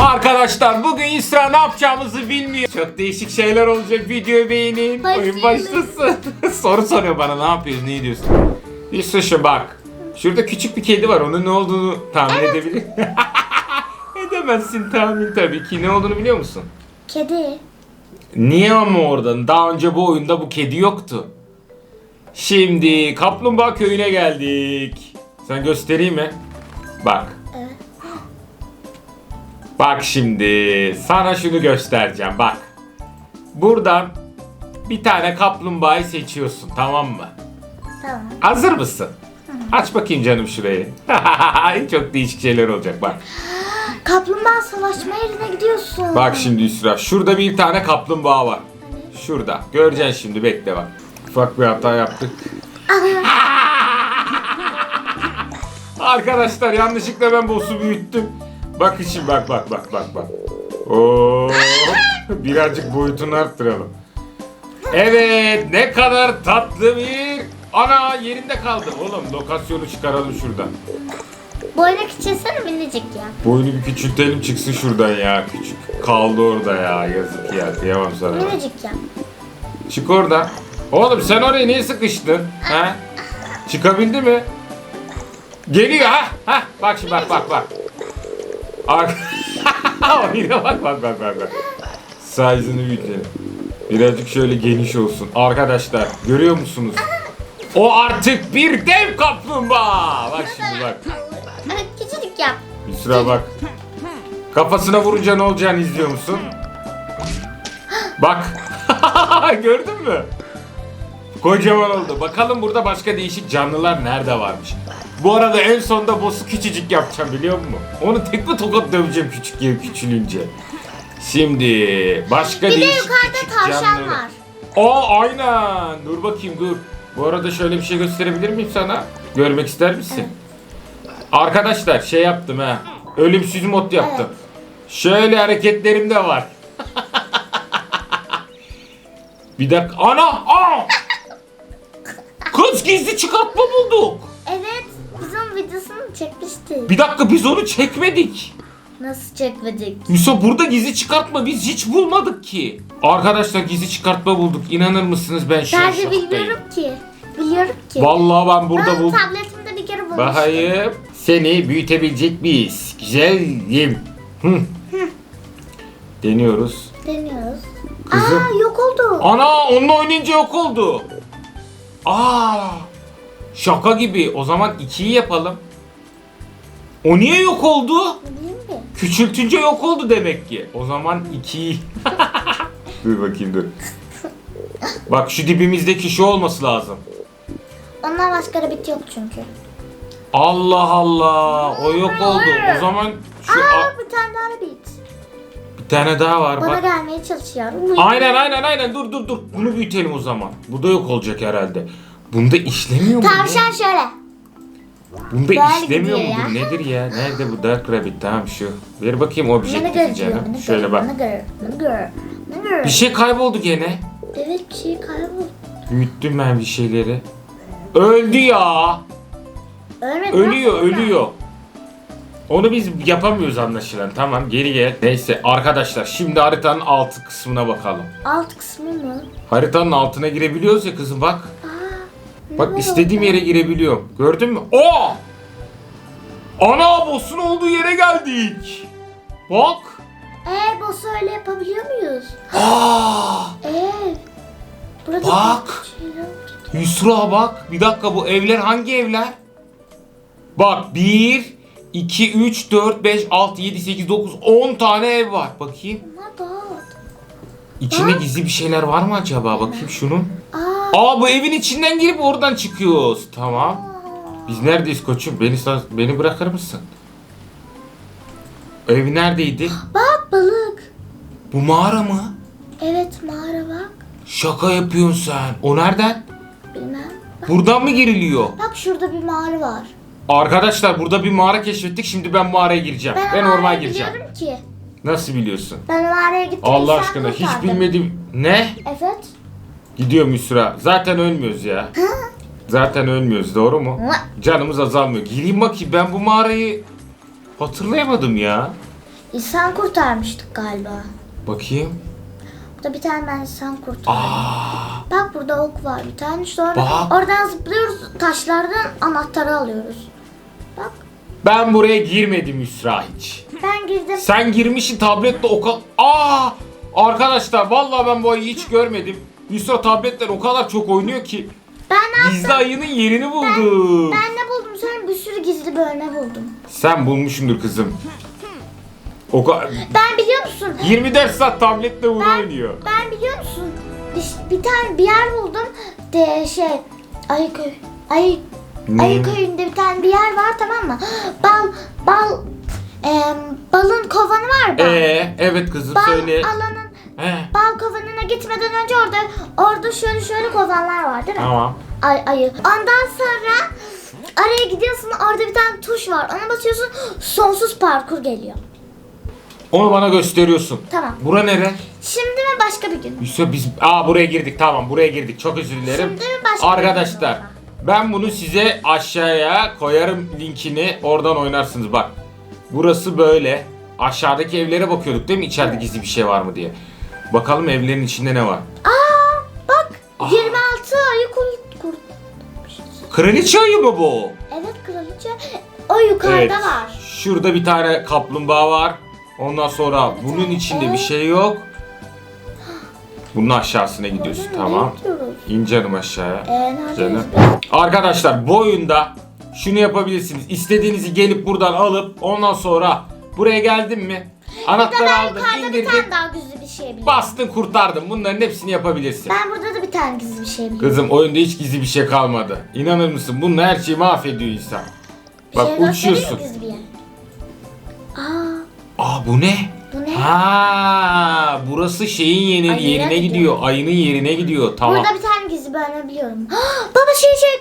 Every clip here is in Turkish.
Arkadaşlar bugün İsra ne yapacağımızı bilmiyor. Çok değişik şeyler olacak. Videoyu beğenin. Oyun başlasın. Soru soruyor bana ne yapıyoruz ne ediyorsun. İsra şu bak. Şurada küçük bir kedi var. Onun ne olduğunu tahmin edebilir. Edemezsin tahmin tabii ki. Ne olduğunu biliyor musun? Kedi. Niye ama oradan? Daha önce bu oyunda bu kedi yoktu. Şimdi Kaplumbağa köyüne geldik. Sen göstereyim mi? Bak. Bak şimdi sana şunu göstereceğim bak. Buradan bir tane kaplumbağayı seçiyorsun tamam mı? Tamam. Hazır mısın? Aç bakayım canım şurayı. Çok değişik şeyler olacak bak. Kaplumbağa savaşma yerine gidiyorsun. Bak şimdi Üsra şurada bir tane kaplumbağa var. Şurada. Göreceksin şimdi bekle bak. Ufak bir hata yaptık. Arkadaşlar yanlışlıkla ben boss'u büyüttüm. Bak şimdi bak bak bak bak bak. Oo, birazcık boyutunu arttıralım. Evet ne kadar tatlı bir ana yerinde kaldı. Oğlum lokasyonu çıkaralım şuradan. Boyuna küçülsene minicik ya. Boyunu bir küçültelim çıksın şuradan ya küçük. Kaldı orada ya yazık ya kıyamam sana. Minicik ya. Çık oradan. Oğlum sen oraya niye sıkıştın? Ha? Çıkabildi mi? Geliyor ha. Ha bak şimdi bak bak bak. Ar Oyuna bak bak bak bak bak. Size'ını büyütelim. Birazcık şöyle geniş olsun. Arkadaşlar görüyor musunuz? O artık bir dev kaplumbağa. Bak şimdi bak. Küçücük yap. Yusra bak. Kafasına vurunca ne olacağını izliyor musun? Bak. Gördün mü? Kocaman oldu. Bakalım burada başka değişik canlılar nerede varmış. Bu arada en sonda boss'u küçücük yapacağım biliyor musun? Onu tek mi tokat döveceğim küçük yer küçülünce. Şimdi başka Bir de yukarıda tavşan canlılar. var. Aa aynen. Dur bakayım dur. Bu arada şöyle bir şey gösterebilir miyim sana? Görmek ister misin? Arkadaşlar şey yaptım ha. Ölümsüz mod yaptım. Şöyle hareketlerim de var. bir dakika. Ana! Aa! Kız gizli çıkartma bulduk. Videosunu çekmiştik. Bir dakika biz onu çekmedik. Nasıl çekmedik? Yusuf burada gizli çıkartma biz hiç bulmadık ki. Arkadaşlar gizli çıkartma bulduk. İnanır mısınız ben şu an Ben de şoktayım. bilmiyorum ki. Biliyorum ki. Vallahi ben burada ben buldum. tabletimde bir kere bulmuştum. Bakayım. Seni büyütebilecek miyiz? Güzelim. Hı. Deniyoruz. Deniyoruz. Kızım. Aa yok oldu. Ana onunla oynayınca yok oldu. Aa. Şaka gibi. O zaman ikiyi yapalım. O niye yok oldu? Mi? Küçültünce yok oldu demek ki. O zaman ikiyi. dur bakayım dur. Bak şu dibimizdeki şu olması lazım. Ondan başka rabbit yok çünkü. Allah Allah. O yok oldu. O zaman şu Aa bir tane daha rabbit. bir tane daha var Bana bak. gelmeye çalışıyor. Aynen aynen aynen dur dur dur. Bunu büyütelim o zaman. Bu da yok olacak herhalde. Bunda işlemiyor mu? ya? Tavşan şöyle. Bunda Böyle işlemiyor mudur? ya. Nedir ya? Nerede bu Dark Rabbit? Tamam şu. Ver bakayım objektifi canım. Şöyle bak. Bir şey kayboldu gene. Evet bir şey kayboldu. Büyüttüm ben bir şeyleri. Öldü ya. Ölmedi. Ölüyor ölüyor. Onu biz yapamıyoruz anlaşılan. Tamam geri gel. Neyse arkadaşlar şimdi haritanın altı kısmına bakalım. Alt kısmı mı? Haritanın altına girebiliyoruz ya kızım bak. Bak istediğim yere girebiliyorum. Gördün mü? Oo! Ana boss'un olduğu yere geldik. Bak. Ee boss'u öyle yapabiliyor muyuz? Aa! Ee. Burada Bak. şey. Yusra bak. Bir dakika bu evler hangi evler? Bak 1, 2, 3, 4, 5, 6, 7, 8, 9, 10 tane ev var. Bakayım. İçinde gizli bir şeyler var mı acaba? Bakayım şunun. Aa. Aa bu evin içinden girip oradan çıkıyoruz. Tamam. Biz neredeyiz koçum? Beni beni bırakır mısın? Ev neredeydi? Bak balık. Bu mağara mı? Evet mağara bak. Şaka yapıyorsun sen. O nereden? Bilmem. Buradan mı giriliyor? Bak şurada bir mağara var. Arkadaşlar burada bir mağara keşfettik. Şimdi ben mağaraya gireceğim. Ben, Ben, ormana gireceğim. biliyorum ki. Nasıl biliyorsun? Ben mağaraya gittim. Allah aşkına hiç bilmedim. Ne? Evet. Gidiyor Müsra. Zaten ölmüyoruz ya. Zaten ölmüyoruz doğru mu? Canımız azalmıyor. Gireyim bakayım ben bu mağarayı hatırlayamadım ya. İnsan kurtarmıştık galiba. Bakayım. Burada bir tane ben insan kurtardım. Aa, Bak burada ok var bir tane. Sonra Bak. oradan zıplıyoruz. Taşlardan anahtarı alıyoruz. Bak. ben buraya girmedim Yusra hiç. Ben girdim. Sen girmişsin tabletle o kadar... Aa! Arkadaşlar vallahi ben bu ayı hiç görmedim. Yusra tabletler o kadar çok oynuyor ki. Ben Gizli ayının yerini buldu. Ben ne buldum? Sonra bir sürü gizli bölme buldum. Sen bulmuşsundur kızım. O kadar... Ben biliyor musun? 24 saat tabletle bunu oynuyor. Ben biliyor musun? Bir, bir tane bir yer buldum. De şey Ayıköy. Ay Ne? Ayıköy'ünde bir tane bir yer var tamam mı? Bal bal em, balın kovanı var da. Ee, evet kızım bal söyle. alanın He, bal kovanına gitmeden önce orada orada şöyle şöyle kovanlar var değil mi? tamam. Ay, ayı. Ondan sonra araya gidiyorsun orada bir tane tuş var. Ona basıyorsun sonsuz parkur geliyor. Onu bana gösteriyorsun. Tamam. Bura nere? Şimdi mi başka bir gün? Yusuf biz... Aa buraya girdik tamam buraya girdik. Çok özür dilerim. Şimdi başka bir Arkadaşlar gün? ben bunu size aşağıya koyarım linkini. Oradan oynarsınız bak. Burası böyle. Aşağıdaki evlere bakıyorduk değil mi? İçeride gizli bir şey var mı diye. Bakalım evlerin içinde ne var? Aa bak Aa. 26 ayı kurt kurt. Kraliçe ayı mı bu? Evet kraliçe. O yukarıda var. Şurada bir tane kaplumbağa var. Ondan sonra bunun içinde bir şey yok. Bunun aşağısına gidiyorsun Nereye tamam. gidiyoruz? İn canım aşağıya. Ee, Canım. Arkadaşlar bu oyunda şunu yapabilirsiniz. İstediğinizi gelip buradan alıp ondan sonra buraya geldin mi? Anahtarı ben aldın, yukarıda bir indirdin, tane daha gizli bir şey biliyorum. bastın, kurtardın. Bunların hepsini yapabilirsin. Ben burada da bir tane gizli bir şey biliyorum. Kızım oyunda hiç gizli bir şey kalmadı. İnanır mısın? Bununla her şeyi mahvediyor insan. Bir Bak şey uçuyorsun. Gizli bir yer. Aa Aa bu ne? bu ne? Ha, burası şeyin yeni, Ayıya yerine gidiyor. gidiyor. Ayının yerine gidiyor. Tamam. Burada bir tane gizli bölme biliyorum. Baba şey şey.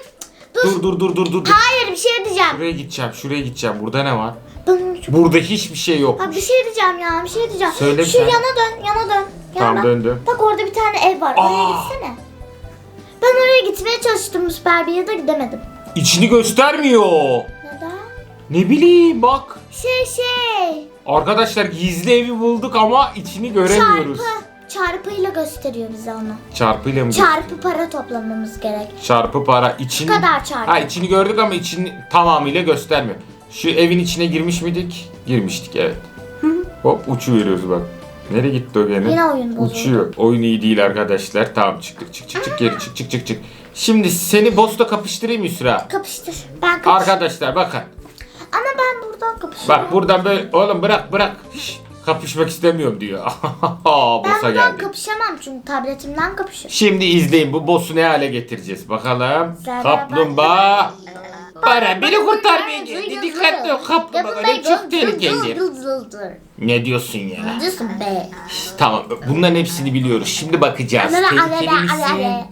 Dur. Dur dur dur dur dur. dur. Hayır bir şey diyeceğim. Şuraya gideceğim. Şuraya gideceğim. Burada ne var? Ben çok... Burada hiçbir şey yok. Ha bir şey diyeceğim ya bir şey diyeceğim. Söyle Şu sen. yana dön yana dön. Yana Tamam, dön. döndüm. Bak orada bir tane ev var. Oraya Aa. gitsene. Ben oraya gitmeye çalıştım süper bir yerde gidemedim. İçini göstermiyor. Neden? Ne bileyim bak. Şey şey. Arkadaşlar gizli evi bulduk ama içini göremiyoruz. Çarpı. Çarpıyla gösteriyor bize onu. Çarpıyla mı? Çarpı para toplamamız gerek. Çarpı para. İçini... Bu kadar çarpı. Ha içini gördük ama içini tamamıyla göstermiyor. Şu evin içine girmiş miydik? Girmiştik evet. Hop uçu veriyoruz bak. Nereye gitti o gene? Yine oyun bozuldu. Uçuyor. Oyun iyi değil arkadaşlar. Tamam çıktık çık çık çık geri çık çık çık çık. Şimdi seni boss'ta kapıştırayım Yusra. Kapıştır. Ben kapış. Arkadaşlar bakın. Ama ben buradan kapışıyorum. Bak buradan böyle oğlum bırak bırak. Şş, kapışmak istemiyorum diyor. ben Boss'a buradan geldi. kapışamam çünkü tabletimden kapışıyorum. Şimdi izleyin bu boss'u ne hale getireceğiz. Bakalım. Zara Kaplumbağa. Para beni kurtarmaya geldi. Dikkatli ol kaplumbağa. Öyle çok tehlikeli. Ne diyorsun ya? Diyorsun be. Tamam bunların hepsini biliyoruz. Şimdi bakacağız. Tehlikeli misin?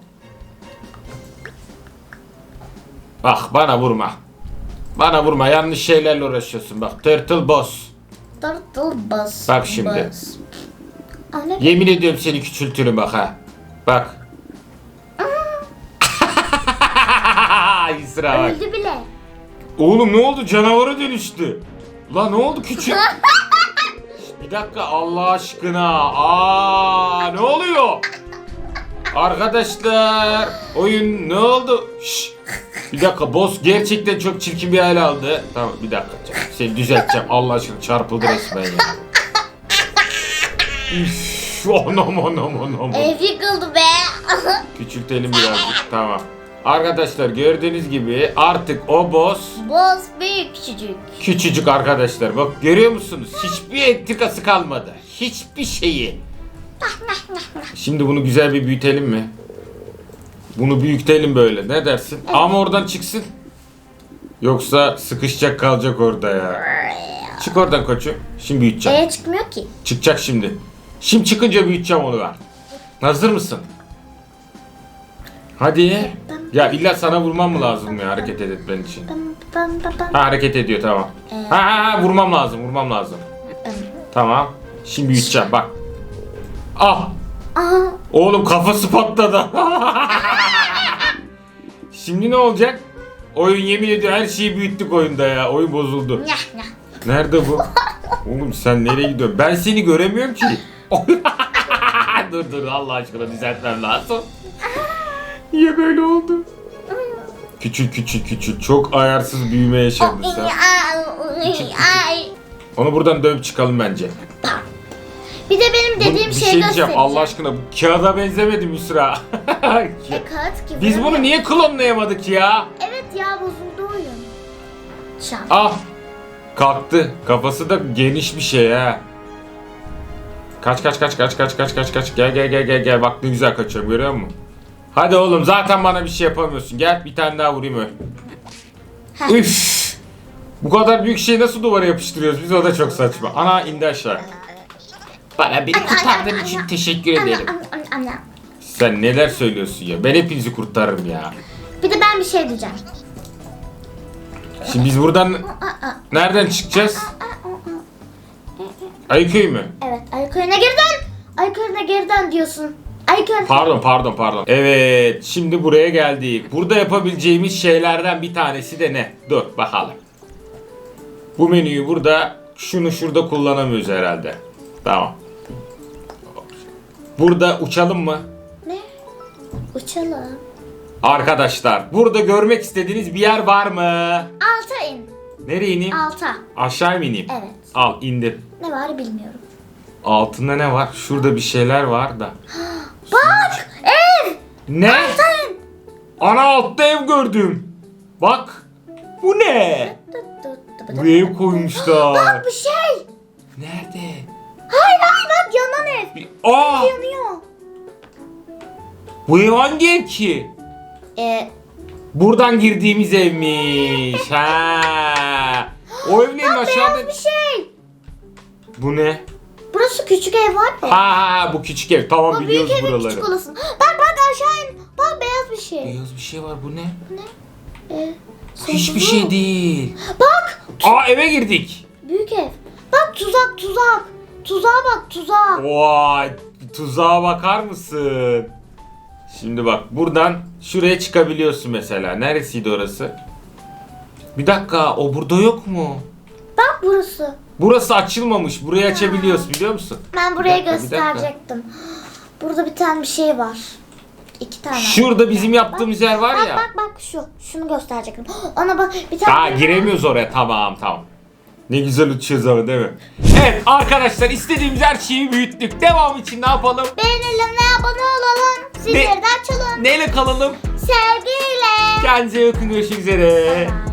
Bak bana vurma. Bana vurma yanlış şeylerle uğraşıyorsun bak. Turtle boss. Turtle bus. Bak şimdi. ne? Yemin ediyorum seni küçültürüm bak ha. Bak. Sıra bak. Öldü. Oğlum ne oldu canavara dönüştü. La ne oldu küçük? Bir dakika Allah aşkına. Aa ne oluyor? Arkadaşlar oyun ne oldu? Şş, bir dakika boss gerçekten çok çirkin bir hal aldı. Tamam bir dakika seni düzelteceğim Allah aşkına çarpıldı resmen ya. Üf, onam onam onam. Ev yıkıldı be. Küçültelim birazcık tamam. Arkadaşlar gördüğünüz gibi artık o boss Boss büyük küçücük. Küçücük arkadaşlar bak görüyor musunuz? Hiçbir entrikası kalmadı. Hiçbir şeyi. Şimdi bunu güzel bir büyütelim mi? Bunu büyütelim böyle ne dersin? Ama oradan çıksın. Yoksa sıkışacak kalacak orada ya. Çık oradan koçum. Şimdi büyüteceğim. Ee çıkmıyor ki. Çıkacak şimdi. Şimdi çıkınca büyüteceğim onu ben. Hazır mısın? Hadi. Ya illa sana vurmam mı lazım ya hareket etmen için? Ha hareket ediyor tamam. Ha, ha, ha vurmam lazım vurmam lazım. Tamam. Şimdi büyüteceğim bak. Ah. Oğlum kafası patladı. Şimdi ne olacak? Oyun yemin ediyor her şeyi büyüttük oyunda ya. Oyun bozuldu. Nerede bu? Oğlum sen nereye gidiyorsun? Ben seni göremiyorum ki. dur dur Allah aşkına düzeltmem lazım. Niye böyle oldu? Küçük küçük küçük çok ayarsız büyüme yaşadın sen. Onu buradan dövüp çıkalım bence. Bir de benim Bu- dediğim bir şeyi şey diyeceğim göstereceğim. Allah aşkına bu kağıda benzemedi Müsra. E, kağıt gibi. Biz bunu niye klonlayamadık ya? Evet ya bozuldu oyun. Çal. Ah kalktı. Kafası da geniş bir şey ha. Kaç kaç kaç kaç kaç kaç kaç kaç gel gel gel gel gel bak ne güzel kaçıyorum görüyor musun? Hadi oğlum zaten bana bir şey yapamıyorsun. Gel bir tane daha vurayım öyle. Üf. Bu kadar büyük şeyi nasıl duvara yapıştırıyoruz biz o da çok saçma. Ana indi aşağı. Bana beni kurtardığın için teşekkür ederim. Sen neler söylüyorsun ya? Ben hepinizi kurtarırım ya. Bir de ben bir şey diyeceğim. Şimdi biz buradan nereden çıkacağız? Ayıköy mü? Evet, Ayköy'üne geriden. Ayköy'üne geriden diyorsun. Ayköy. Pardon pardon pardon. Evet şimdi buraya geldik. Burada yapabileceğimiz şeylerden bir tanesi de ne? Dur bakalım. Bu menüyü burada şunu şurada kullanamıyoruz herhalde. Tamam. Burada uçalım mı? Ne? Uçalım. Arkadaşlar burada görmek istediğiniz bir yer var mı? Alta in. Nereye ineyim? Alta. Aşağı mı ineyim? Evet. Al indim. Ne var bilmiyorum. Altında ne var? Şurada bir şeyler var da. Ne? Alta in. Ana altta ev gördüm. Bak. Bu ne? Buraya ev koymuşlar. Bak bir şey. Nerede? Hayır hayır bak yanan ev. Bir- Aa! Yanıyor. Bu ev hangi ev ki? Ee, Buradan girdiğimiz evmiş. Ha. O ev neyim bak aşağıda? beyaz bir şey. Bu ne? Burası küçük ev var ya. Ha ha bu küçük ev. Tamam Bu büyük biliyoruz evin buraları. küçük olasın. Bak bak aşağı in. Bak beyaz bir şey. Beyaz bir şey var bu ne? Ee, Hiçbir şey değil. Bak Aa eve girdik. büyük ev. Bak tuzak tuzak. Tuzağa bak tuzağa. Vay tuzağa bakar mısın? Şimdi bak buradan şuraya çıkabiliyorsun mesela. Neresiydi orası? Bir dakika o burada yok mu? Bak burası. Burası açılmamış. Burayı açabiliyoruz biliyor musun? Ben buraya Bir dakika, bir dakika. gösterecektim. Burada bir tane bir şey var. İki tane. Şurada bizim yaptığımız yer var Bak ya. bak bak şu. Şunu gösterecektim. Ona bak bir tane. Aa giremiyoruz oraya tamam tamam. Ne güzel uçuyoruz ama değil mi? Evet arkadaşlar istediğimiz her şeyi büyüttük. Devam için ne yapalım? Beğenelim ve abone olalım. Sizleri de açalım. Neyle kalalım? Sevgiyle. Kendinize iyi bakın görüşmek üzere. Bye.